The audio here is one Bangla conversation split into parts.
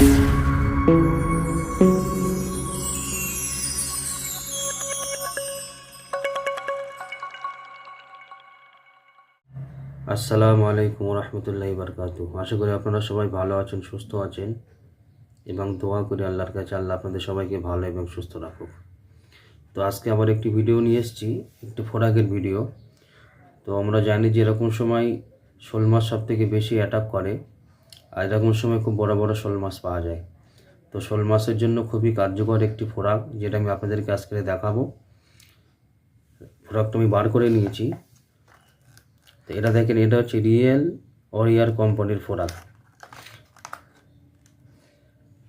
আসসালামু আলাইকুম রহমতুল্লাহি বারকাত আশা করি আপনারা সবাই ভালো আছেন, সুস্থ আছেন এবং দোয়া করি আল্লাহর কাছে আল্লাহ আপনাদের সবাইকে ভালো এবং সুস্থ রাখুক। তো আজকে আবার একটি ভিডিও নিয়ে এসেছি, একটি ফোরাকের ভিডিও। তো আমরা জানি যে এরকম সময় শোল মাছ সব থেকে বেশি অ্যাটাক করে। আর এরকম সময় খুব বড় বড় শোল মাছ পাওয়া যায়। তো শোল মাছের জন্য খুবই কার্যকর একটি ফোরাক, যেটা আমি আপনাদেরকে আজকে দেখাবো। ফোরাকটা আমি বার করে নিয়েছি। তো এটা দেখেন, এটা হচ্ছে রিয়েল ওরিয়ার কোম্পানির ফোরাক।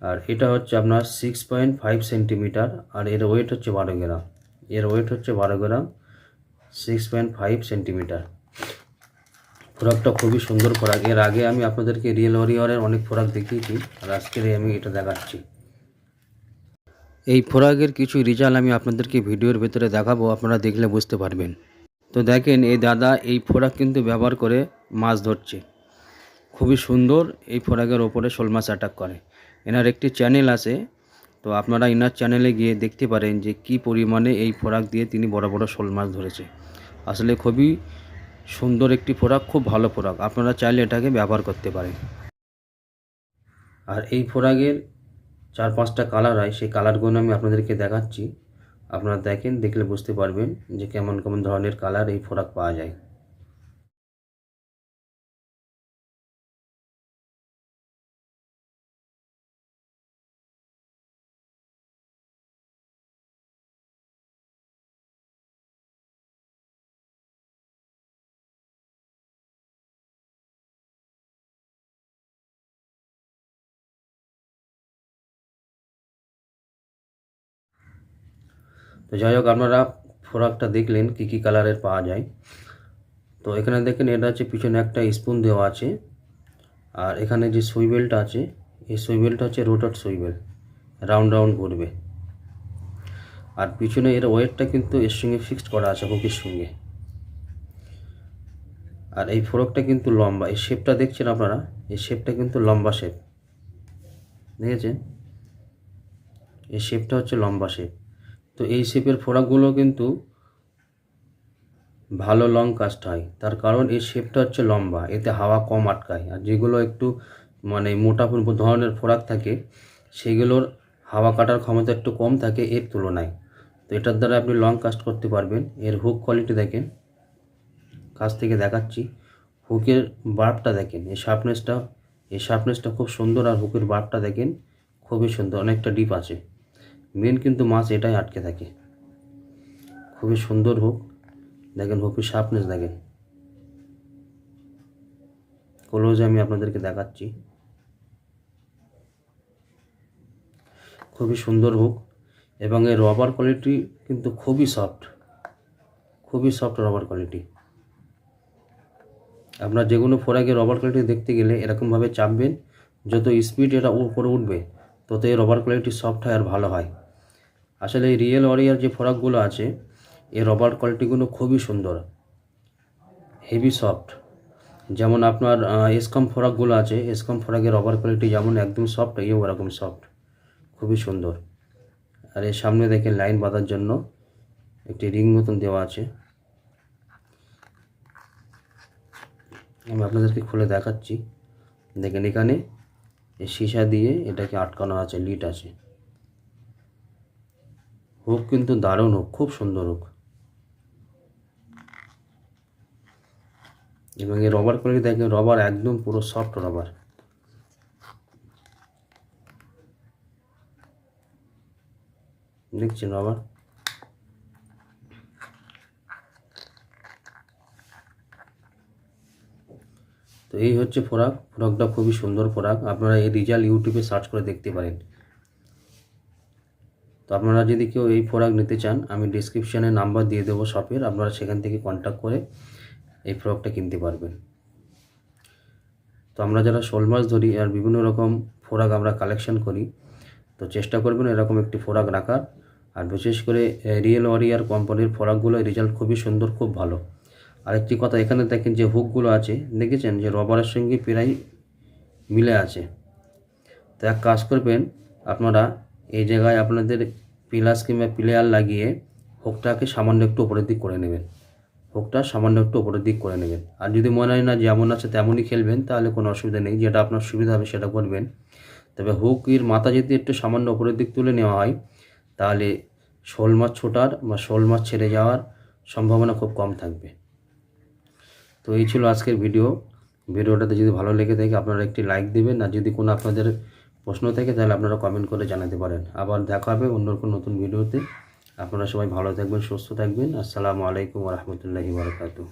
আর এটা হচ্ছে আপনার সিক্স পয়েন্ট ফাইভ সেন্টিমিটার আর এর ওয়েট হচ্ছে বারো গ্রাম। এর ওয়েট হচ্ছে বারো গ্রাম সিক্স পয়েন্ট ফাইভ সেন্টিমিটার ফোরাকটা খুবই সুন্দর ফোরাক। এর আগে আমি আপনাদেরকে রিয়েল ওরিয়ারের অনেক ফোরাক দেখিয়েছি, আর আজকের আমি এটা দেখাচ্ছি। এই ফোরাকের কিছু রেজাল্ট আমি আপনাদেরকে ভিডিওর ভেতরে দেখাবো, আপনারা দেখলে বুঝতে পারবেন। তো দেখেন, এই দাদা এই ফোরাক কিন্তু ব্যবহার করে মাছ ধরছে। খুবই সুন্দর এই ফোরাকের ওপরে শোল মাছ অ্যাটাক করে। এনার একটি চ্যানেল আছে, তো আপনারা এনার চ্যানেলে গিয়ে দেখতে পারেন যে কি পরিমাণে এই ফোরাক দিয়ে তিনি বড় বড় শোল মাছ ধরেছে। আসলে খুবই সুন্দর একটি ফোরাক, খুব ভালো ফোরাক। আপনারা চাইলে এটাকে ব্যবহার করতে পারেন। আর এই ফোরাকের চার পাঁচটা কালার হয়, সেই কালারগুলো আমি আপনাদেরকে দেখাচ্ছি। আপনারা দেখেন, দেখলে বুঝতে পারবেন যে কেমন কেমন ধরনের কালার এই ফোরাক পাওয়া যায়। তো যাই হোক, আপনারা ফোরাকটা দেখলেন কী কী কালারের পাওয়া যায়। তো এখানে দেখেন, এটা হচ্ছে পিছনে একটা স্পুন দেওয়া আছে। আর এখানে যে সুইবেলটা আছে, এই সুইবেলটা হচ্ছে রোটার সুইবেল রাউন্ড রাউন্ড ঘুরবে আর পিছনে এর ওয়েটটা কিন্তু এর সঙ্গে ফিক্সড করা আছে হুকের সঙ্গে। আর এই ফোরকটা কিন্তু লম্বা, এই শেপটা দেখছেন আপনারা? এই শেপটা কিন্তু লম্বা শেপ দেখেছেন? এই শেপটা হচ্ছে লম্বা শেপ তো এই শেপের ফোড়াগুলো কিন্তু ভালো লং কাস্ট হয়। তার কারণ এই শেপটা হচ্ছে লম্বা, এতে হাওয়া কম আটকায়। আর যেগুলো একটু মানে মোটা ধরনের ফোরাক থাকে, সেগুলোর হাওয়া কাটার ক্ষমতা একটু কম থাকে এর তুলনায়। তো এটার দ্বারা আপনি লং কাস্ট করতে পারবেন। এর হুক কোয়ালিটি দেখেন। কাছ থেকে দেখাচ্ছি। হুকের বার্বটা দেখেন। এই শার্পনেসটা এই শার্পনেসটা খুব সুন্দর আর হুকের বার্বটা দেখেন, খুবই সুন্দর, অনেকটা ডিপ আছে। মেন কিন্তু মাছ এটাই আটকে থাকে। খুবই সুন্দর হোক, দেখেন হুকের শার্পনেস দেখেন। ক্লোজে আমি আপনাদেরকে দেখাচ্ছি। খুবই সুন্দর হোক, এবং এর রবার কোয়ালিটি কিন্তু খুবই সফট খুবই সফট রবার কোয়ালিটি আপনার যে কোনো ফোরাকে রবার কোয়ালিটি দেখতে গেলে এরকমভাবে চাপবেন, যত স্পিড এটা উপরে উঠবে, তত এই রবার কোয়ালিটি সফট হয় আর ভালো হয়। আসলে এই রিয়েল ওয়ারিয়ার যে ফোরাকগুলো আছে, এই রবার কোয়ালিটিগুলো খুবই সুন্দর। হেভি সফট যেমন আপনার এসকম ফোরাকগুলো আছে এসকম ফোরাকের রবার কোয়ালিটি যেমন একদম সফট এও ওরকম সফট খুবই সুন্দর। আর এর সামনে দেখেন লাইন বাঁধার জন্য একটি রিং মতন দেওয়া আছে। আমি আপনাদেরকে খুলে দেখাচ্ছি। দেখেন এখানে এই সীসা দিয়ে এটাকে আটকানো আছে লিট আছে। হুক কিন্তু দারুণ হোক খুব সুন্দর হোক এবং এই রবার কোয়ালিটি দেখেন রবার একদম পুরো সফট রবার দেখছেন রবার তো এই হচ্ছে ফোরাক, ফোরাকটা খুবই সুন্দর ফোরাক। আপনারা এই রেজাল্ট ইউটিউবে সার্চ করে দেখতে পারেন। তো আপনারা যদি কেউ এই ফোরাক নিতে চান, আমি ডিসক্রিপশানে নাম্বার দিয়ে দেবো শপের আপনারা সেখান থেকে কন্ট্যাক্ট করে এই ফ্রকটা কিনতে পারবেন। তো আমরা যারা শোল মাছ ধরি আর বিভিন্ন রকম ফোরাক আমরা কালেকশন করি, তো চেষ্টা করবেন এরকম একটি ফোরাক রাখার। আর বিশেষ করে রিয়েল ওয়ারিয়ার কোম্পানির ফোরাকগুলো রেজাল্ট খুবই সুন্দর, খুব ভালো। আরেকটি কথা, এখানে দেখেন যে হুকগুলো আছে, দেখেছেন যে রবারের সঙ্গে প্রায় মিলে আছে। তো এক কাজ করবেন, আপনারা এই জায়গায় আপনাদের পিলাস কিংবা প্লেয়ার লাগিয়ে হোকটাকে সামান্য একটু উপরের দিক করে নেবেন। হোকটা সামান্য একটু উপরের দিক করে নেবেন। আর যদি মনে হয় না যেমন আছে তেমনই খেলবেন, তাহলে কোনো অসুবিধা নেই। যেটা আপনার সুবিধা হবে সেটা করবেন। তবে হুকের মাথা যদি একটু সামান্য উপরের দিক তুলে নেওয়া হয়, তাহলে শোল মাছ ছোটার বা শোল মাছ ছেড়ে যাওয়ার সম্ভাবনা খুব কম থাকবে। তো এই ছিল আজকের ভিডিও। ভিডিওটাতে যদি ভালো লেগে থাকে, আপনারা একটি লাইক দেবেন। আর যদি কোনো আপনাদের প্রশ্ন থাকে তাহলে আপনারা কমেন্ট করে জানাতে পারেন। আবার দেখা হবে অন্য কোনো নতুন ভিডিওতে আপনারা সবাই ভালো থাকবেন, সুস্থ থাকবেন। আসসালামু আলাইকুম রহমতুল্লাহি বারকাতুহ।